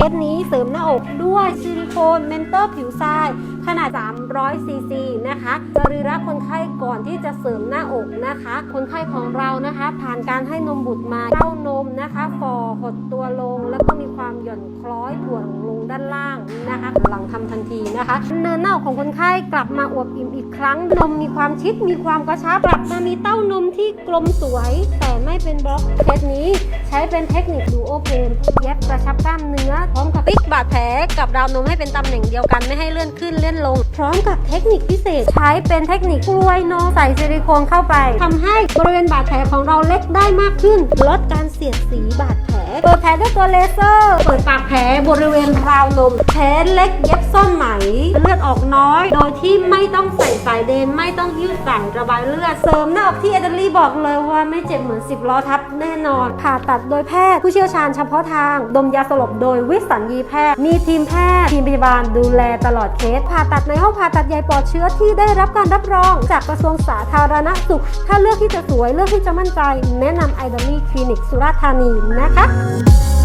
เคสนี้เสริมหน้าอกด้วยซิลิโคนเมนเตอร์ผิวทรายขนาด 300 ซีซีนะคะสรีระคนไข้ก่อนที่จะเสริมหน้าอกนะคะ คนไข้ของเรานะคะ ผ่านการให้นมบุตรมาเต้านมนะคะฝ่อหดตัวลง แล้วก็มีความหย่อนคล้อยถ่วงลงด้านล่างนะคะ หลังทำทันทีนะคะ เนินหน้าอกของคนไข้กลับมาอวบอิ่มอีกครั้งนมมีความชิดมีความกระชับกลับมามีเต้านมที่กลมสวย แต่ไม่เป็นบล็อกเคสนี้ ใช้เป็นเทคนิคดูโอเพนเย็บกระชับกล้ามเนื้อพร้อมกับปิกบาดแผลกับราวนมให้เป็นตำแหน่งเดียวกันไม่ให้เลื่อนขึ้นเลื่อนลง พร้อมกับเทคนิคพิเศษใช้เป็นเทคนิคกล้วยนมใส่ซิลิโคนเข้าไปทำให้บริเวณบาดแผลของเราเล็กได้มากขึ้น ลดการเสียดสีบาดแผล เปิดแผลด้วยตัวเลเซอร์ เปิดปากแผลบริเวณราวนม แผลเล็กเย็บซ่อนไหม เลือดออกน้อย โดยที่ไม่ต้องใส่สายเดน ไม่ต้องยืดสายระบายเลือด เสริมหน้าอกที่เอเดอรี่บอกเลยว่าไม่เจ็บเหมือน 10 ล้อทับแน่นอน ผ่าตัดโดยแพทย์ ผู้เชี่ยวชาญเฉพาะทาง ดมยาสลบโดยวิสัญญีแพทย์ มีทีมแพทย์ ทีมพยาบาลดูแลตลอดเคส ผ่าตัดในห้องผ่าตัดใหญ่ปลอดเชื้อที่ได้รับการรับรอง จากกระทรวงสาธารณสุข ถ้าเลือกที่จะสวยเลือกที่จะมั่นใจ แนะนำไอดอลี่คลินิกสุราษฎร์ธานีนะคะ love.